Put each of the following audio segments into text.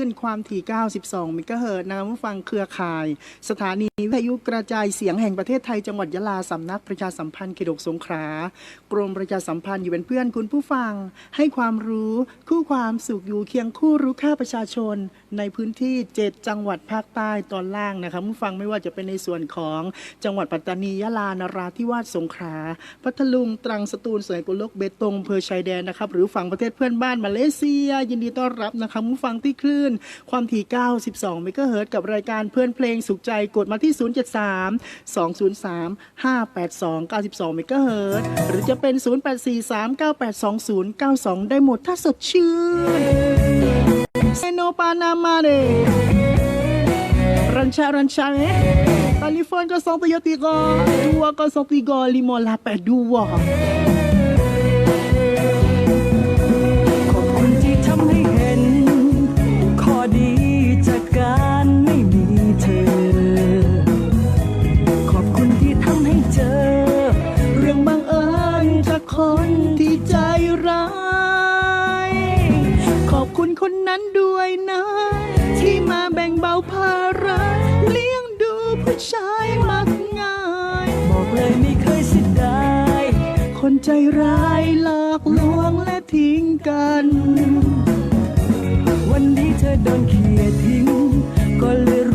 ขึ้นความถี่ 92 เมกะเฮิรตซ์นะคะผู้ฟังเครือข่าย สถานีวิทยุกระจายเสียงแห่งประเทศไทยจังหวัดยะลาสำนักประชาสัมพันธ์เขตกสงขลากรมประชาสัมพันธ์อยู่เป็นเพื่อนคุณผู้ฟัง ให้ความรู้คู่ความสุขอยู่เคียงคู่รู้ค่าประชาชน ในพื้นที่ 7 จังหวัดภาคใต้ตอนล่างนะคะผู้ฟังไม่ว่าจะเป็นในส่วนของจังหวัดปัตตานียะลานราธิวาสสงขลาพัทลุงตรังสตูลสวยกุลกเบตงเภอชายแดนนะครับหรือฝั่งประเทศเพื่อนบ้านมาเลเซีย ยินดีต้อนรับนะคะผู้ฟังที่คลื่นน ความถี่ 92 เมกะเฮิรตกับรายการเพื่อนเพลงสุขใจกดมาที่ 073 203 582 92 เมกะเฮิรตหรือจะเป็น 084 398 2092 ได้หมดถ้าสดชื่นเซโนปานามาเดรันชา รันชาเองไปยติโก้ตัวก็ส่องติโก้ลิ232 lima 8ว คนนั้นด้วยนะ ที่มาแบ่งเบาภาระเลี้ยงดูผู้ชายมักง่าย บอกเลยไม่เคยเสียดายคนใจร้ายหลอกลวงและทิ้งกัน วันนี้เธอโดนเขียทิ้ง ก็เลย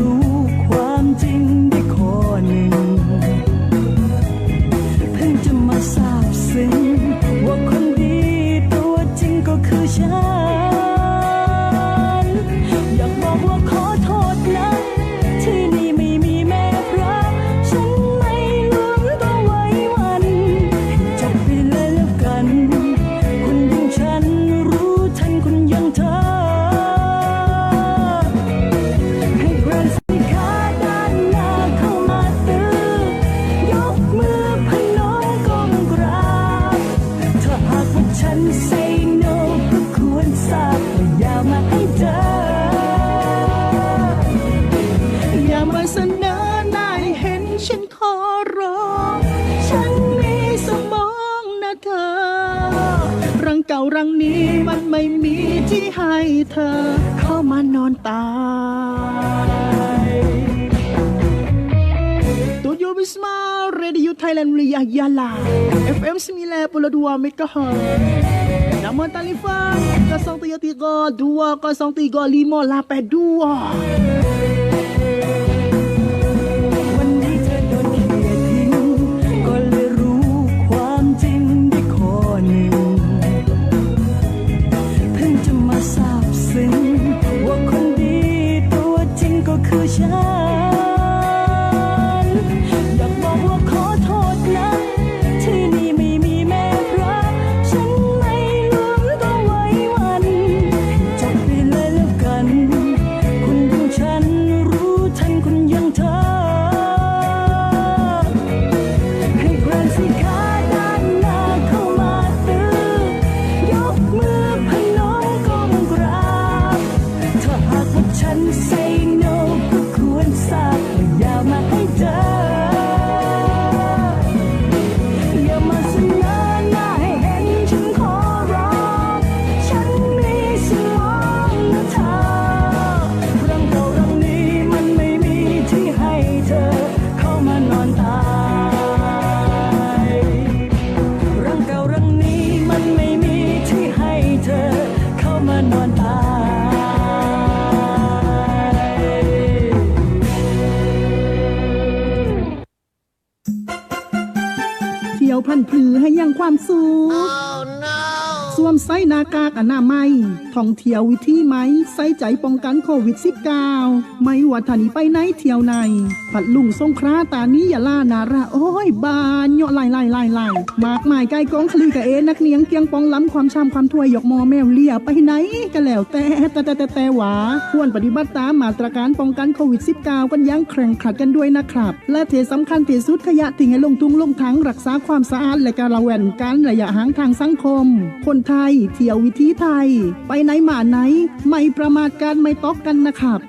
ารังนี้มันไม่มีที่ให้เธอ เข้ามานอนตายตูดิโอบิสมาเรดิโอไทยแลนด์รียายาลา FM 92 MHz Nama telefon 033 203 พันผือให้ยังความสุขส วมไส้หนากากอนามัยท่องเที่ยววิธีไหม ใส่ใจป้องกันโควิด -19 ไม่ว่าท่านีไปไหนเที่ยวในผัดลุงสงคราตานี้อย่าล่านาราโอ้ยบานเหยาะไล่ไล่ไล่ไล่มากมายไก่กองคลือกะเอนักเนียงเกียงปองล้ำความชามความถ้วยหยกมอแมวเลียไปไหนก็แล้วแต่แต่แต่แต่แต่หวาควรปฏิบัติตามมาตรการป้องกันโควิด -19 กันยังแข่งขัดกันด้วยนะครับ และเทสำคัญที่สุดขยะทิ้งให้ลงทุ่งลงถังรักษาความสะอาดและการระแวงการระยะห่างทางสังคม คนไทย เที่ยววิถีไทย ไปไหนมาไหน ไม่ประมาทการไม่ตอกกันนะครับ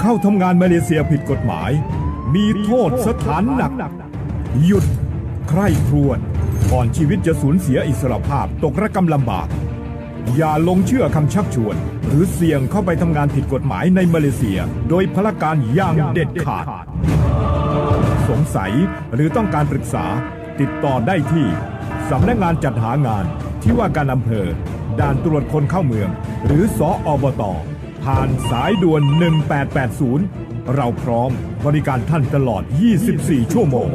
เข้าทำงานมาเลเซียผิดกฎหมาย มีโทษสถานหนัก หยุด ใคร่ครวญก่อนชีวิตจะสูญเสียอิสรภาพตกระกำลำบาก อย่าลงเชื่อคำชักชวน หรือเสี่ยงเข้าไปทำงานผิดกฎหมายในมาเลเซีย โดยพละการอย่างเด็ดขาด สงสัยหรือต้องการปรึกษา ติดต่อได้ที่สำนักงานจัดหางานที่ว่าการอำเภอ ด่านตรวจคนเข้าเมือง หรือสออบต ผ่านสายด่วน 1880 เราพร้อมบริการท่านตลอด 24 ชั่วโมง